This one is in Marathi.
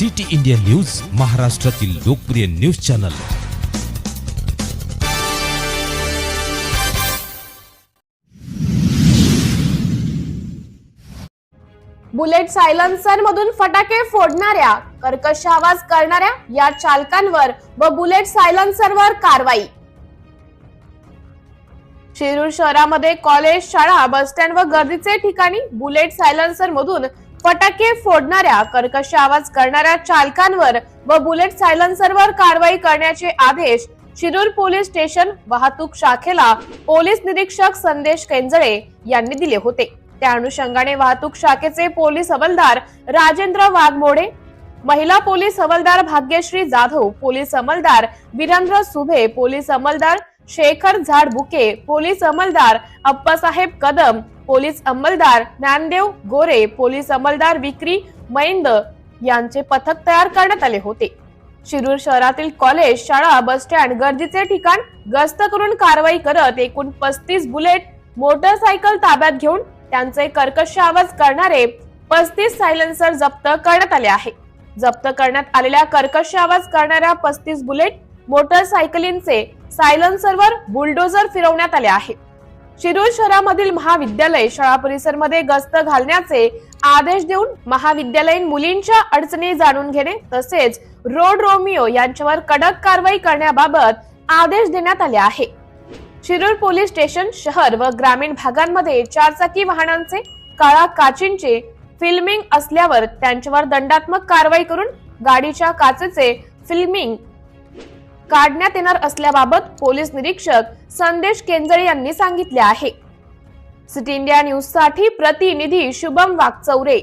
सिटी इंडिया न्यूज महाराष्ट्रातील लोकप्रिय न्यूज चॅनल. बुलेट सायलन्सर मधून फटाके फोडणाऱ्या कर्कश आवाज करणाऱ्या या चालकांवर व बुलेट सायलन्सरवर कारवाई. शिरूर शहरामध्ये कॉलेज शाळा बस स्टँड व गर्दीचे ठिकाणी बुलेट सायलन्सर मधून फटाके फोडणाऱ्या कर्कश आवाज करणाऱ्या चालकांवर व बुलेट सायलन्सरवर कारवाई करण्याचे आदेश शिरूर पोलीस स्टेशन वाहतूक शाखेला पोलीस निरीक्षक संदेश केंजळे यांनी दिले होते. त्या अनुषंगाने वाहतूक शाखेचे पोलीस हवालदार राजेंद्र वाघमोडे महिला पोलीस हवालदार भाग्यश्री जाधव पोलीस अंमलदार वीरेंद्र सुभे पोलीस अंमलदार शेखर झाडबुके पोलीस अंमलदार अप्पासाहेब कदम पोलीस अंमलदार ज्ञानदेव गोरे पोलीस अंमलदार विक्री मैंद यांचे पथक तयार करण्यात आले होते. शिरूर शहरातील कॉलेज शाळा बस स्टँड गर्दीचे ठिकाण गस्त करून कारवाई करत एकूण पस्तीस बुलेट मोटरसायकल ताब्यात घेऊन त्यांचे कर्कश आवाज करणारे पस्तीस सायलेन्सर जप्त करण्यात आले आहे. जप्त करण्यात आलेल्या कर्कश आवाज करणाऱ्या पस्तीस बुलेट मोटरसायकलींचे सायलेन्सरवर बुलडोजर फिरवण्यात आले आहे. शिरूर शहरामधील महाविद्यालय शाळा परिसरमध्ये गस्त घालण्याचे आदेश देऊन महाविद्यालयीन मुलींच्या अडचणी जाणून घेणे तसेच रोड रोमिओ यांच्यावर कडक कारवाई करण्याबाबत आदेश देण्यात आले आहे. शिरूर पोलीस स्टेशन शहर व ग्रामीण भागांमध्ये चारचाकी वाहनांचे काळा काचींचे फिल्मिंग असल्यावर त्यांच्यावर दंडात्मक कारवाई करून गाडीच्या काचेचे फिल्मिंग काढण्यात येणार असल्याबाबत पोलीस निरीक्षक संदेश केंजळे यांनी सांगितले आहे. सिटी इंडिया न्यूजसाठी प्रतिनिधी शुभम वागचौरे